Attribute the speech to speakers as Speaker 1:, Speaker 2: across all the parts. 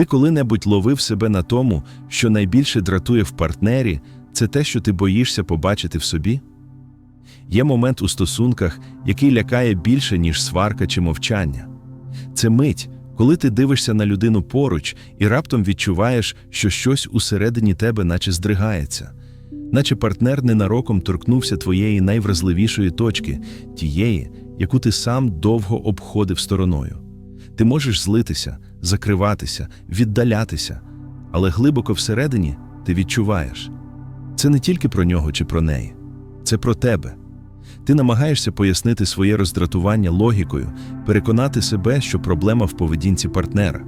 Speaker 1: Ти коли-небудь ловив себе на тому, що найбільше дратує в партнері, це те, що ти боїшся побачити в собі? Є момент у стосунках, який лякає більше, ніж сварка чи мовчання. Це мить, коли ти дивишся на людину поруч і раптом відчуваєш, що щось усередині тебе наче здригається, наче партнер ненароком торкнувся твоєї найвразливішої точки, тієї, яку ти сам довго обходив стороною. Ти можеш злитися, закриватися, віддалятися, але глибоко всередині ти відчуваєш. Це не тільки про нього чи про неї, це про тебе. Ти намагаєшся пояснити своє роздратування логікою, переконати себе, що проблема в поведінці партнера.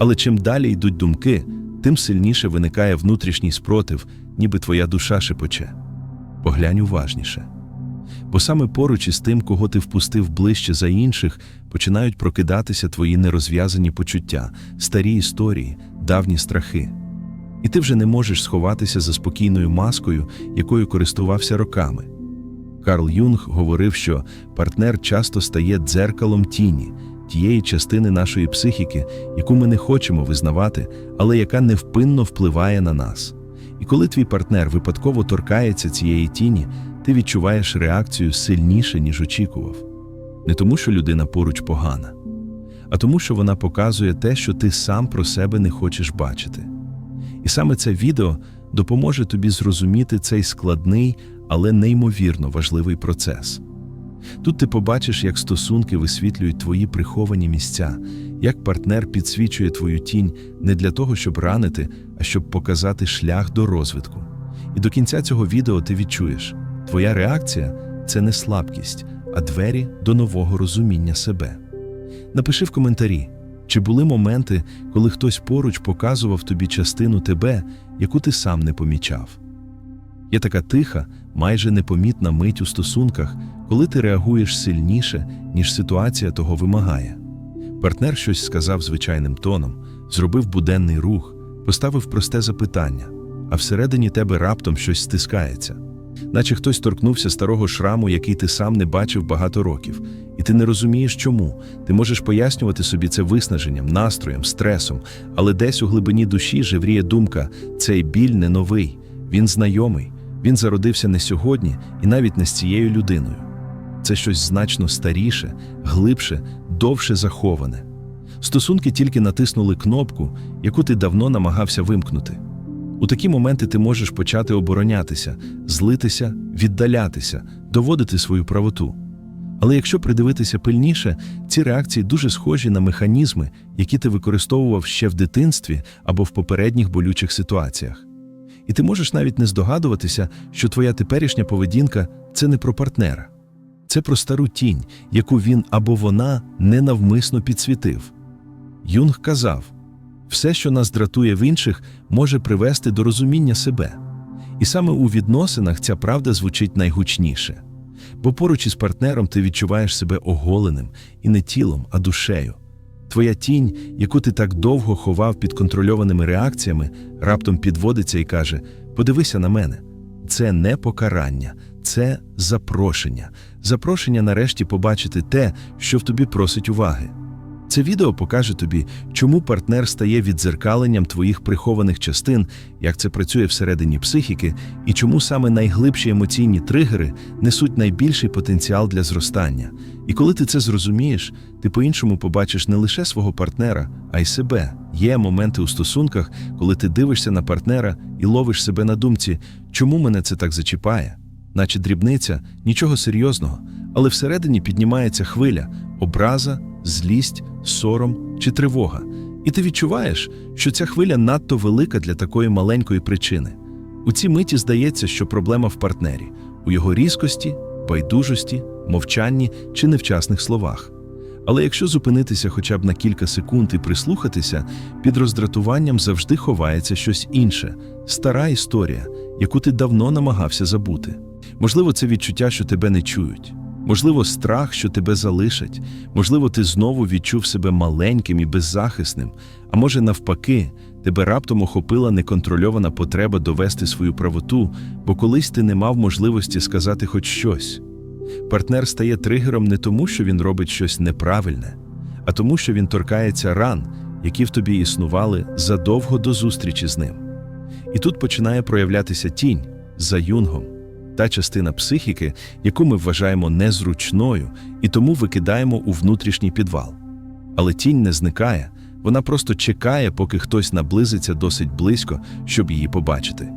Speaker 1: Але чим далі йдуть думки, тим сильніше виникає внутрішній спротив, ніби твоя душа шепоче. Поглянь уважніше. Бо саме поруч із тим, кого ти впустив ближче за інших, починають прокидатися твої нерозв'язані почуття, старі історії, давні страхи. І ти вже не можеш сховатися за спокійною маскою, якою користувався роками. Карл Юнг говорив, що партнер часто стає дзеркалом тіні, тієї частини нашої психіки, яку ми не хочемо визнавати, але яка невпинно впливає на нас. І коли твій партнер випадково торкається цієї тіні, ти відчуваєш реакцію сильніше, ніж очікував. Не тому, що людина поруч погана, а тому, що вона показує те, що ти сам про себе не хочеш бачити. І саме це відео допоможе тобі зрозуміти цей складний, але неймовірно важливий процес. Тут ти побачиш, як стосунки висвітлюють твої приховані місця, як партнер підсвічує твою тінь не для того, щоб ранити, а щоб показати шлях до розвитку. І до кінця цього відео ти відчуєш, твоя реакція це не слабкість, а двері до нового розуміння себе. Напиши в коментарі, чи були моменти, коли хтось поруч показував тобі частину тебе, яку ти сам не помічав. Є така тиха, майже непомітна мить у стосунках, коли ти реагуєш сильніше, ніж ситуація того вимагає. Партнер щось сказав звичайним тоном, зробив буденний рух, поставив просте запитання, а всередині тебе раптом щось стискається. Наче хтось торкнувся старого шраму, який ти сам не бачив багато років, і ти не розумієш чому. Ти можеш пояснювати собі це виснаженням, настроєм, стресом, але десь у глибині душі живріє думка: цей біль не новий, він знайомий, він зародився не сьогодні і навіть не з цією людиною. Це щось значно старіше, глибше, довше заховане. Стосунки тільки натиснули кнопку, яку ти давно намагався вимкнути. У такі моменти ти можеш почати оборонятися, злитися, віддалятися, доводити свою правоту. Але якщо придивитися пильніше, ці реакції дуже схожі на механізми, які ти використовував ще в дитинстві або в попередніх болючих ситуаціях. І ти можеш навіть не здогадуватися, що твоя теперішня поведінка це не про партнера, це про стару тінь, яку він або вона ненавмисно підсвітив. Юнг казав: все, що нас дратує в інших, може привести до розуміння себе. І саме у відносинах ця правда звучить найгучніше. Бо поруч із партнером ти відчуваєш себе оголеним і не тілом, а душею. Твоя тінь, яку ти так довго ховав під контрольованими реакціями, раптом підводиться і каже: Подивися на мене. Це не покарання, це запрошення. Запрошення нарешті побачити те, що в тобі просить уваги. Це відео покаже тобі, чому партнер стає віддзеркаленням твоїх прихованих частин, як це працює всередині психіки, і чому саме найглибші емоційні тригери несуть найбільший потенціал для зростання. І коли ти це зрозумієш, ти по-іншому побачиш не лише свого партнера, а й себе. Є моменти у стосунках, коли ти дивишся на партнера і ловиш себе на думці, чому мене це так зачіпає, наче дрібниця, нічого серйозного, але всередині піднімається хвиля, образа, злість, сором чи тривога. І ти відчуваєш, що ця хвиля надто велика для такої маленької причини. У цій миті здається, що проблема в партнері, у його різкості, байдужості, мовчанні чи невчасних словах. Але якщо зупинитися хоча б на кілька секунд і прислухатися, під роздратуванням завжди ховається щось інше, стара історія, яку ти давно намагався забути. Можливо, це відчуття, що тебе не чують. Можливо, страх, що тебе залишать, можливо, ти знову відчув себе маленьким і беззахисним, а може, навпаки, тебе раптом охопила неконтрольована потреба довести свою правоту, бо колись ти не мав можливості сказати хоч щось. Партнер стає тригером не тому, що він робить щось неправильне, а тому, що він торкається ран, які в тобі існували задовго до зустрічі з ним. І тут починає проявлятися тінь за юнгом, та частина психіки, яку ми вважаємо незручною і тому викидаємо у внутрішній підвал. Але тінь не зникає, вона просто чекає, поки хтось наблизиться досить близько, щоб її побачити.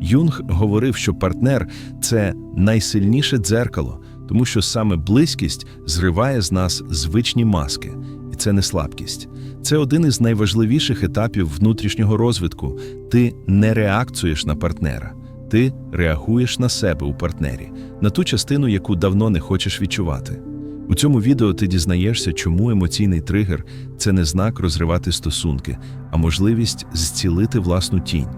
Speaker 1: Юнг говорив, що партнер це найсильніше дзеркало, тому що саме близькість зриває з нас звичні маски, і це не слабкість. Це один із найважливіших етапів внутрішнього розвитку. Ти не реакцієш на партнера, ти реагуєш на себе у партнері, на ту частину, яку давно не хочеш відчувати. У цьому відео ти дізнаєшся, чому емоційний тригер це не знак розривати стосунки, а можливість зцілити власну тінь.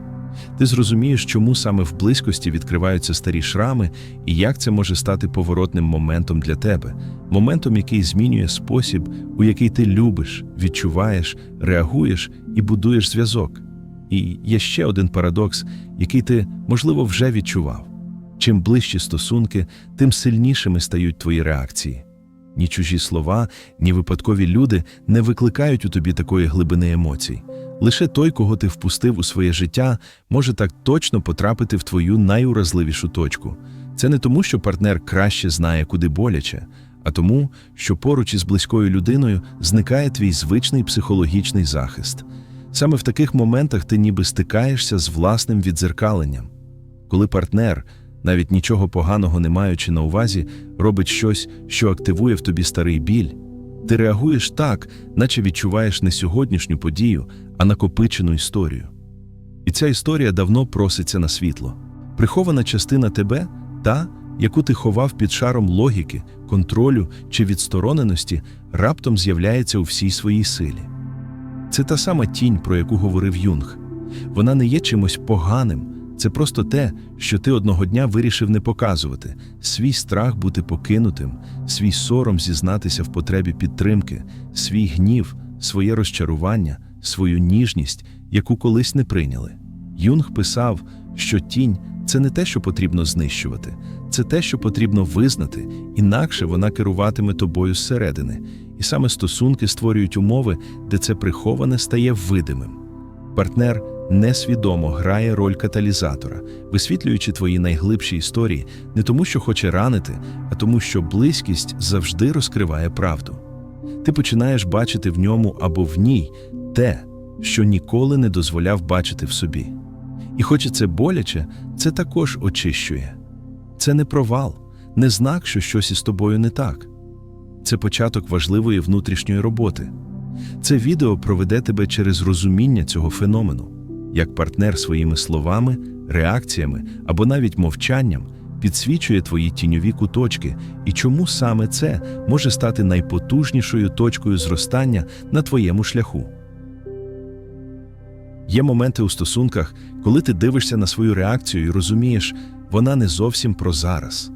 Speaker 1: Ти зрозумієш, чому саме в близькості відкриваються старі шрами, і як це може стати поворотним моментом для тебе, моментом, який змінює спосіб, у який ти любиш, відчуваєш, реагуєш і будуєш зв'язок. І є ще один парадокс, який ти, можливо, вже відчував. Чим ближчі стосунки, тим сильнішими стають твої реакції. Ні чужі слова, ні випадкові люди не викликають у тобі такої глибини емоцій. Лише той, кого ти впустив у своє життя, може так точно потрапити в твою найуразливішу точку. Це не тому, що партнер краще знає, куди боляче, а тому, що поруч із близькою людиною зникає твій звичний психологічний захист. Саме в таких моментах ти ніби стикаєшся з власним відзеркаленням. Коли партнер, навіть нічого поганого не маючи на увазі, робить щось, що активує в тобі старий біль, ти реагуєш так, наче відчуваєш не сьогоднішню подію, а накопичену історію. І ця історія давно проситься на світло. Прихована частина тебе, та, яку ти ховав під шаром логіки, контролю чи відстороненості, раптом з'являється у всій своїй силі. Це та сама тінь, про яку говорив Юнг. Вона не є чимось поганим, це просто те, що ти одного дня вирішив не показувати, свій страх бути покинутим, свій сором зізнатися в потребі підтримки, свій гнів, своє розчарування, свою ніжність, яку колись не прийняли. Юнг писав, що тінь це не те, що потрібно знищувати, це те, що потрібно визнати, інакше вона керуватиме тобою зсередини. І саме стосунки створюють умови, де це приховане стає видимим. Партнер несвідомо грає роль каталізатора, висвітлюючи твої найглибші історії не тому, що хоче ранити, а тому, що близькість завжди розкриває правду. Ти починаєш бачити в ньому або в ній те, що ніколи не дозволяв бачити в собі. І хоч це боляче, це також очищує. Це не провал, не знак, що щось із тобою не так. Це початок важливої внутрішньої роботи. Це відео проведе тебе через розуміння цього феномену, як партнер своїми словами, реакціями або навіть мовчанням підсвічує твої тіньові куточки, і чому саме це може стати найпотужнішою точкою зростання на твоєму шляху. Є моменти у стосунках, коли ти дивишся на свою реакцію і розумієш, вона не зовсім про зараз,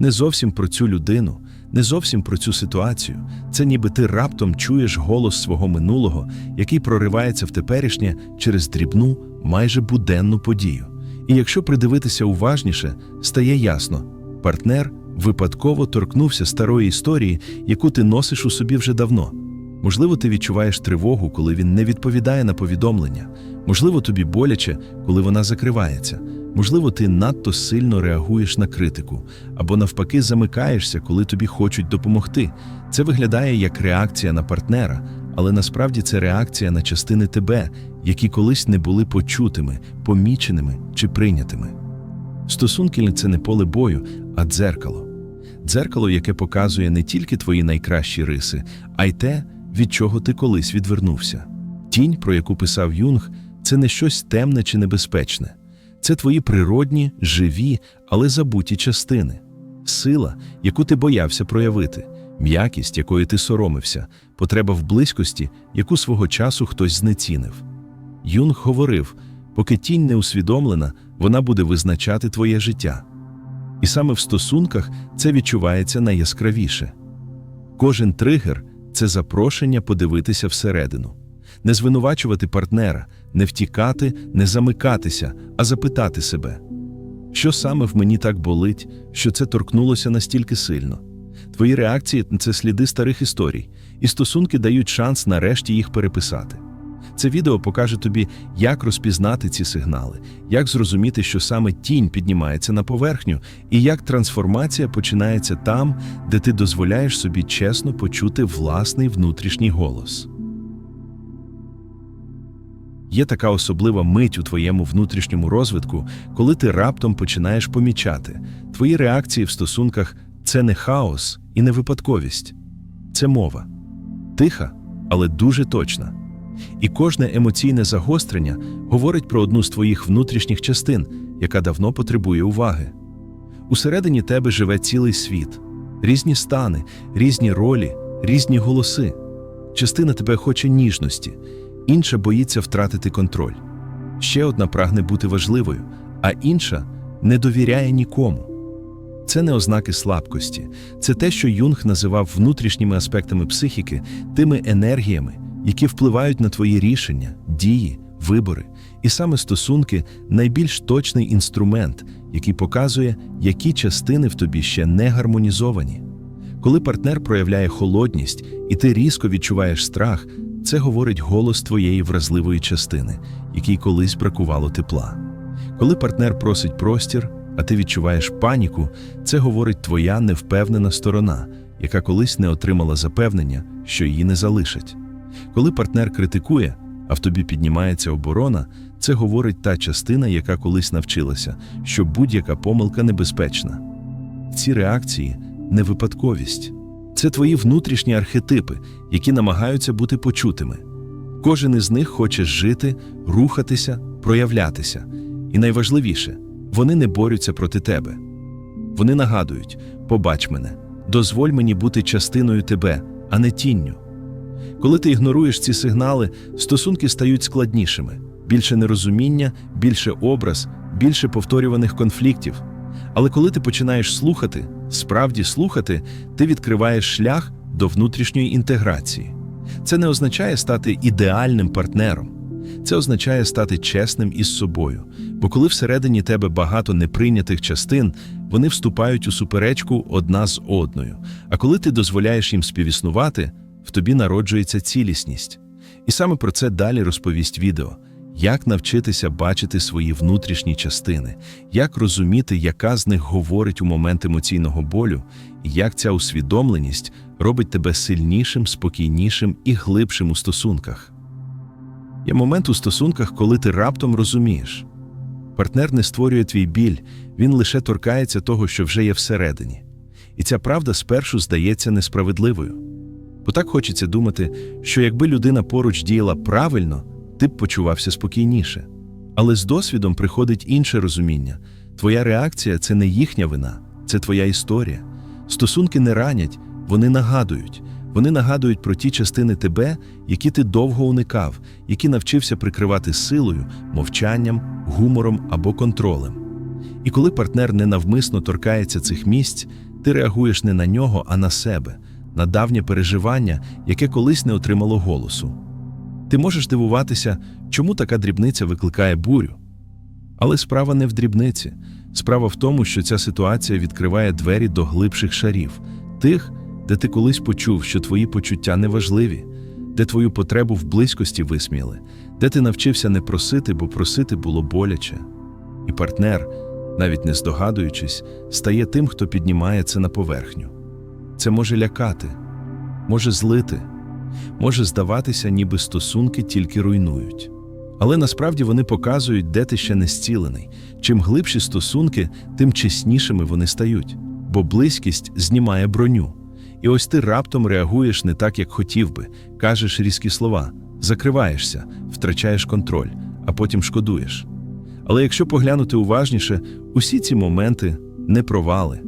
Speaker 1: не зовсім про цю людину, не зовсім про цю ситуацію. Це ніби ти раптом чуєш голос свого минулого, який проривається в теперішнє через дрібну, майже буденну подію. І якщо придивитися уважніше, стає ясно, партнер випадково торкнувся старої історії, яку ти носиш у собі вже давно. Можливо, ти відчуваєш тривогу, коли він не відповідає на повідомлення. Можливо, тобі боляче, коли вона закривається. Можливо, ти надто сильно реагуєш на критику або навпаки замикаєшся, коли тобі хочуть допомогти. Це виглядає як реакція на партнера, але насправді це реакція на частини тебе, які колись не були почутими, поміченими чи прийнятими. Стосунки це не поле бою, а дзеркало. Дзеркало, яке показує не тільки твої найкращі риси, а й те, від чого ти колись відвернувся. Тінь, про яку писав Юнг, це не щось темне чи небезпечне. Це твої природні, живі, але забуті частини, сила, яку ти боявся проявити, м'якість, якої ти соромився, потреба в близькості, яку свого часу хтось знецінив. Юнг говорив: поки тінь не усвідомлена, вона буде визначати твоє життя. І саме в стосунках це відчувається найяскравіше. Кожен тригер це запрошення подивитися всередину, не звинувачувати партнера, не втікати, не замикатися, а запитати себе, що саме в мені так болить, що це торкнулося настільки сильно. Твої реакції це сліди старих історій, і стосунки дають шанс нарешті їх переписати. Це відео покаже тобі, як розпізнати ці сигнали, як зрозуміти, що саме тінь піднімається на поверхню, і як трансформація починається там, де ти дозволяєш собі чесно почути власний внутрішній голос. Є така особлива мить у твоєму внутрішньому розвитку, коли ти раптом починаєш помічати, твої реакції в стосунках це не хаос і не випадковість, це мова. Тиха, але дуже точна. І кожне емоційне загострення говорить про одну з твоїх внутрішніх частин, яка давно потребує уваги. Усередині тебе живе цілий світ, різні стани, різні ролі, різні голоси. Частина тебе хоче ніжності, інша боїться втратити контроль. Ще одна прагне бути важливою, а інша не довіряє нікому. Це не ознаки слабкості, це те, що Юнг називав внутрішніми аспектами психіки, тими енергіями, які впливають на твої рішення, дії, вибори. І саме стосунки найбільш точний інструмент, який показує, які частини в тобі ще не гармонізовані. Коли партнер проявляє холодність і ти різко відчуваєш страх, це говорить голос твоєї вразливої частини, якій колись бракувало тепла. Коли партнер просить простір, а ти відчуваєш паніку, це говорить твоя невпевнена сторона, яка колись не отримала запевнення, що її не залишать. Коли партнер критикує, а в тобі піднімається оборона, це говорить та частина, яка колись навчилася, що будь-яка помилка небезпечна. Ці реакції не випадковість. Це твої внутрішні архетипи, які намагаються бути почутими. Кожен із них хоче жити, рухатися, проявлятися. І найважливіше, вони не борються проти тебе. Вони нагадують: побач мене, дозволь мені бути частиною тебе, а не тінню. Коли ти ігноруєш ці сигнали, стосунки стають складнішими, більше нерозуміння, більше образ, більше повторюваних конфліктів. Але коли ти починаєш слухати, справді слухати, ти відкриваєш шлях до внутрішньої інтеграції. Це не означає стати ідеальним партнером. Це означає стати чесним із собою, бо коли всередині тебе багато неприйнятих частин, вони вступають у суперечку одна з одною. А коли ти дозволяєш їм співіснувати, тобі народжується цілісність. І саме про це далі розповість відео. Як навчитися бачити свої внутрішні частини, як розуміти, яка з них говорить у момент емоційного болю, і як ця усвідомленість робить тебе сильнішим, спокійнішим і глибшим у стосунках. Є момент у стосунках, коли ти раптом розумієш. Партнер не створює твій біль, він лише торкається того, що вже є всередині. І ця правда спершу здається несправедливою. Бо так хочеться думати, що якби людина поруч діяла правильно, ти б почувався спокійніше. Але з досвідом приходить інше розуміння: твоя реакція це не їхня вина, це твоя історія. Стосунки не ранять, вони нагадують. Вони нагадують про ті частини тебе, які ти довго уникав, які навчився прикривати силою, мовчанням, гумором або контролем. І коли партнер ненавмисно торкається цих місць, ти реагуєш не на нього, а на себе, на давнє переживання, яке колись не отримало голосу. Ти можеш дивуватися, чому така дрібниця викликає бурю. Але справа не в дрібниці. Справа в тому, що ця ситуація відкриває двері до глибших шарів, тих, де ти колись почув, що твої почуття неважливі, де твою потребу в близькості висміяли, де ти навчився не просити, бо просити було боляче. І партнер, навіть не здогадуючись, стає тим, хто піднімає це на поверхню. Це може лякати, може злити, може здаватися, ніби стосунки тільки руйнують. Але насправді вони показують, де ти ще не зцілений. Чим глибші стосунки, тим чеснішими вони стають, бо близькість знімає броню. І ось ти раптом реагуєш не так, як хотів би, кажеш різкі слова, закриваєшся, втрачаєш контроль, а потім шкодуєш. Але якщо поглянути уважніше, усі ці моменти не провали,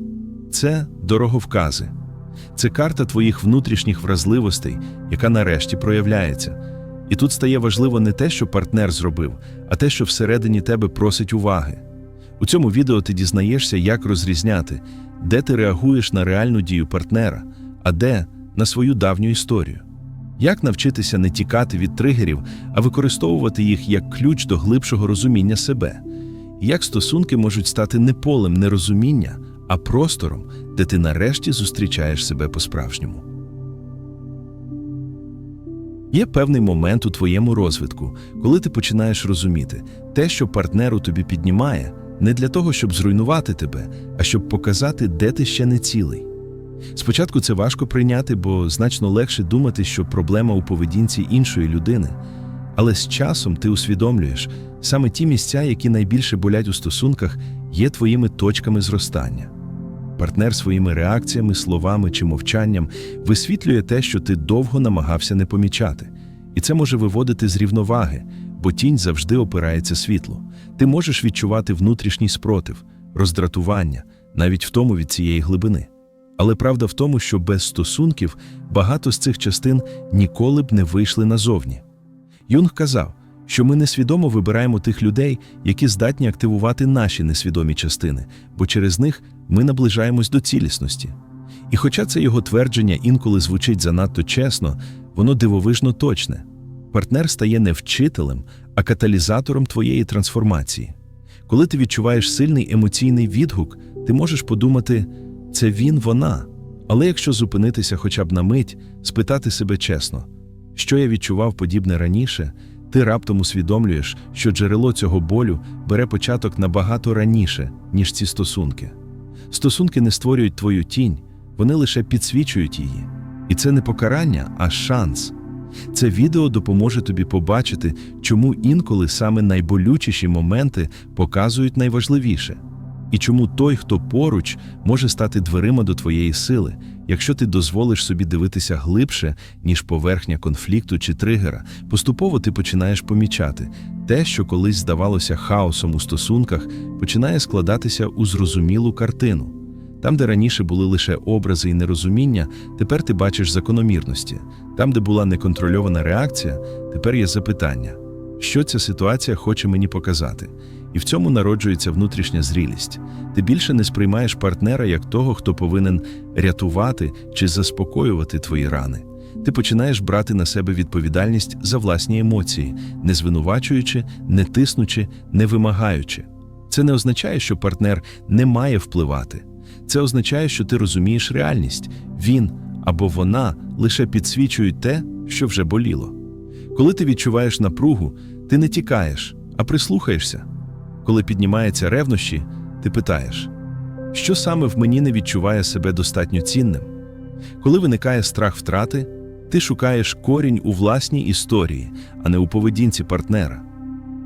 Speaker 1: це дороговкази, це карта твоїх внутрішніх вразливостей, яка нарешті проявляється. І тут стає важливо не те, що партнер зробив, а те, що всередині тебе просить уваги. У цьому відео ти дізнаєшся, як розрізняти, де ти реагуєш на реальну дію партнера, а де на свою давню історію. Як навчитися не тікати від тригерів, а використовувати їх як ключ до глибшого розуміння себе, як стосунки можуть стати не полем нерозуміння, а простором, де ти нарешті зустрічаєш себе по-справжньому. Є певний момент у твоєму розвитку, коли ти починаєш розуміти, те, що партнер у тобі піднімає, не для того, щоб зруйнувати тебе, а щоб показати, де ти ще не цілий. Спочатку це важко прийняти, бо значно легше думати, що проблема у поведінці іншої людини. Але з часом ти усвідомлюєш, саме ті місця, які найбільше болять у стосунках, є твоїми точками зростання. Партнер своїми реакціями, словами чи мовчанням висвітлює те, що ти довго намагався не помічати. І це може виводити з рівноваги, бо тінь завжди опирається світло. Ти можеш відчувати внутрішній спротив, роздратування, навіть втому від цієї глибини. Але правда в тому, що без стосунків багато з цих частин ніколи б не вийшли назовні. Юнг казав, що ми несвідомо вибираємо тих людей, які здатні активувати наші несвідомі частини, бо через них ми наближаємось до цілісності. І хоча це його твердження інколи звучить занадто чесно, воно дивовижно точне. Партнер стає не вчителем, а каталізатором твоєї трансформації. Коли ти відчуваєш сильний емоційний відгук, ти можеш подумати, це він, вона. Але якщо зупинитися хоча б на мить, спитати себе чесно, що я відчував подібне раніше, ти раптом усвідомлюєш, що джерело цього болю бере початок набагато раніше, ніж ці стосунки. Стосунки не створюють твою тінь, вони лише підсвічують її. І це не покарання, а шанс. Це відео допоможе тобі побачити, чому інколи саме найболючіші моменти показують найважливіше, і чому той, хто поруч, може стати дверима до твоєї сили, якщо ти дозволиш собі дивитися глибше, ніж поверхня конфлікту чи тригера, поступово ти починаєш помічати те, що колись здавалося хаосом у стосунках, починає складатися у зрозумілу картину. Там, де раніше були лише образи і нерозуміння, тепер ти бачиш закономірності. Там, де була неконтрольована реакція, тепер є запитання, що ця ситуація хоче мені показати. І в цьому народжується внутрішня зрілість. Ти більше не сприймаєш партнера як того, хто повинен рятувати чи заспокоювати твої рани. Ти починаєш брати на себе відповідальність за власні емоції, не звинувачуючи, не тиснучи, не вимагаючи. Це не означає, що партнер не має впливати. Це означає, що ти розумієш реальність. Він або вона лише підсвічують те, що вже боліло. Коли ти відчуваєш напругу, ти не тікаєш, а прислухаєшся. Коли піднімаються ревнощі, ти питаєш, що саме в мені не відчуває себе достатньо цінним? Коли виникає страх втрати, ти шукаєш корінь у власній історії, а не у поведінці партнера.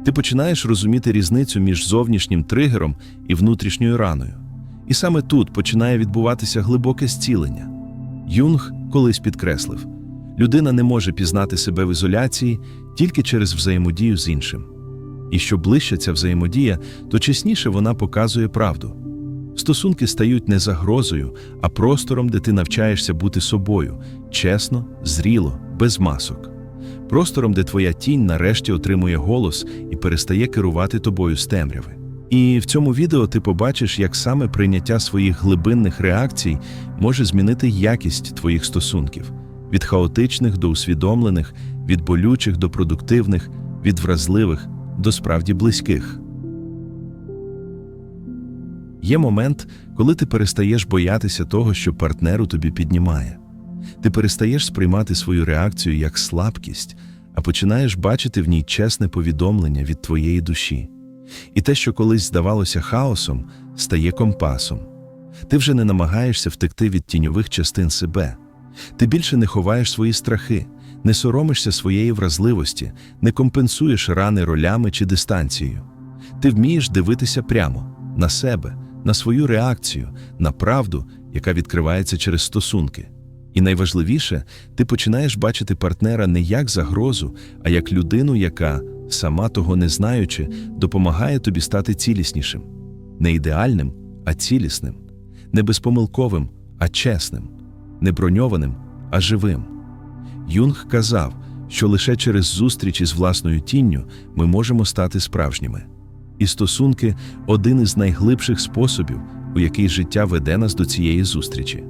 Speaker 1: Ти починаєш розуміти різницю між зовнішнім тригером і внутрішньою раною. І саме тут починає відбуватися глибоке зцілення. Юнг колись підкреслив: людина не може пізнати себе в ізоляції тільки через взаємодію з іншим. І що ближче ця взаємодія, то чесніше вона показує правду. Стосунки стають не загрозою, а простором, де ти навчаєшся бути собою, чесно, зріло, без масок. Простором, де твоя тінь нарешті отримує голос і перестає керувати тобою з темряви. І в цьому відео ти побачиш, як саме прийняття своїх глибинних реакцій може змінити якість твоїх стосунків від хаотичних до усвідомлених, від болючих до продуктивних, від вразливих до справді близьких. Є момент, коли ти перестаєш боятися того, що партнер у тобі піднімає. Ти перестаєш сприймати свою реакцію як слабкість, а починаєш бачити в ній чесне повідомлення від твоєї душі. І те, що колись здавалося хаосом, стає компасом. Ти вже не намагаєшся втекти від тіньових частин себе. Ти більше не ховаєш свої страхи, не соромишся своєї вразливості, не компенсуєш рани ролями чи дистанцією. Ти вмієш дивитися прямо на себе, на свою реакцію, на правду, яка відкривається через стосунки. І найважливіше, ти починаєш бачити партнера не як загрозу, а як людину, яка, сама того не знаючи, допомагає тобі стати ціліснішим, не ідеальним, а цілісним, не безпомилковим, а чесним, не броньованим, а живим. Юнг казав, що лише через зустріч із власною тінню ми можемо стати справжніми. І стосунки один із найглибших способів, у який життя веде нас до цієї зустрічі.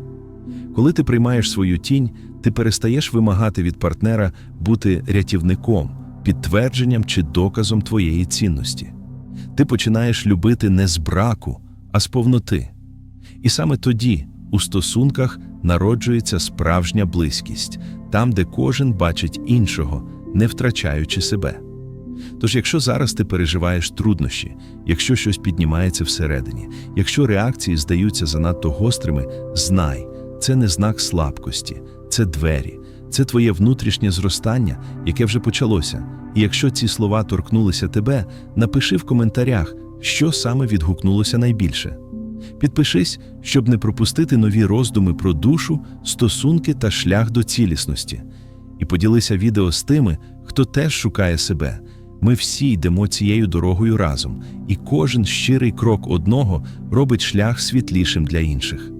Speaker 1: Коли ти приймаєш свою тінь, ти перестаєш вимагати від партнера бути рятівником, підтвердженням чи доказом твоєї цінності. Ти починаєш любити не з браку, а з повноти. І саме тоді у стосунках народжується справжня близькість, там, де кожен бачить іншого, не втрачаючи себе. Тож, якщо зараз ти переживаєш труднощі, якщо щось піднімається всередині, якщо реакції здаються занадто гострими, знай, це не знак слабкості, це двері, це твоє внутрішнє зростання, яке вже почалося. І якщо ці слова торкнулися тебе, напиши в коментарях, що саме відгукнулося найбільше. Підпишись, щоб не пропустити нові роздуми про душу, стосунки та шлях до цілісності. І поділися відео з тими, хто теж шукає себе. Ми всі йдемо цією дорогою разом, і кожен щирий крок одного робить шлях світлішим для інших.